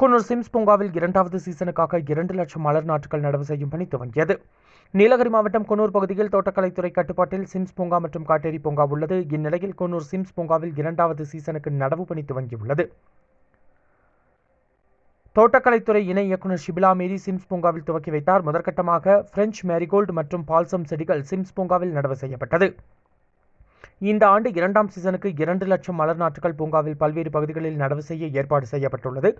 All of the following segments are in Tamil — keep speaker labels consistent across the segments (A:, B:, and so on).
A: குன்னூர் சிம்ஸ் பூங்காவில் இரண்டாவது சீசனுக்காக இரண்டு லட்சம் மலர் நாற்றுகள் நடவு செய்யும் பணி துவங்கியது. நீலகிரி மாவட்டம் குன்னூர் பகுதியில் தோட்டக்கலைத்துறை கட்டுப்பாட்டில் சிம்ஸ் பூங்கா மற்றும் காட்டேரி பூங்கா உள்ளது. இந்நிலையில் குன்னூர் சிம்ஸ் பூங்காவில் இரண்டாவது சீசனுக்கு நடவு பணி துவங்கியுள்ளது. தோட்டக்கலைத்துறை இணை இயக்குநர் ஷிபிலா மேரி சிம்ஸ் பூங்காவில் துவக்கி வைத்தார். முதற்கட்டமாக பிரெஞ்சு மேரிகோல்டு மற்றும் பால்சம் செடிகள் சிம்ஸ் பூங்காவில் நடவு செய்யப்பட்டது. இந்த ஆண்டு இரண்டாம் சீசனுக்கு இரண்டு லட்சம் மலர் நாற்றுகள் பூங்காவில் பல்வேறு பகுதிகளில் நடவு செய்ய ஏற்பாடு செய்யப்பட்டுள்ளது.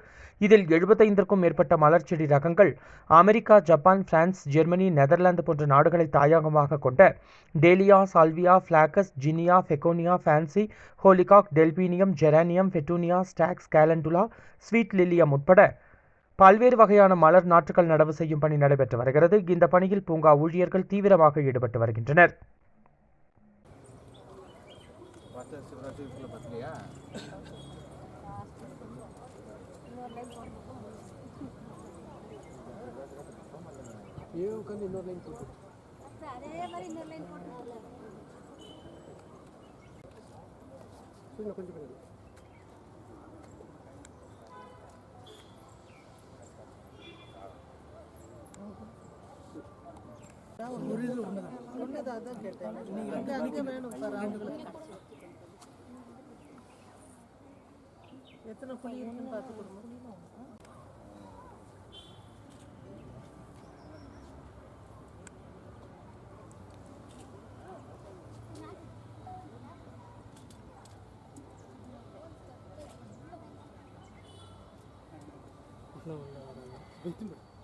A: இதில் எழுபத்தைந்திற்கும் மேற்பட்ட மலர் செடி ரகங்கள் America Japan France Germany Netherlands போன்ற நாடுகளை தாயகமாக கொண்ட dahlia salvia blockers zinnia begonia fancy hollyhock delphinium geranium petunia stocks calendula sweet lilium உட்பட பல்வேறு வகையான மலர் நாற்றுகள் நடவு செய்யும் பணி நடைபெற்று வருகிறது. இந்த பணியில் பூங்கா ஊழியர்கள் தீவிரமாக ஈடுபட்டு வருகின்றனர்.
B: பார்த்து சிவராத்திரிக்குள்ள பத்தலையா ஏ உட்காந்து இன்னொரு லைன் போட்டு
C: அதே மாதிரி இன்னொரு லைன் போட்டுருக்கல
B: இன்னும் கொஞ்சம் பண்ணி
D: எத்தனை புளி இருக்குன்னு பார்த்து கொடுங்க.
B: No, no, இன்னும் வராங்க